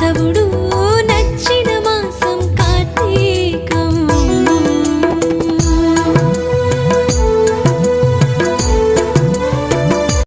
కేశవుడు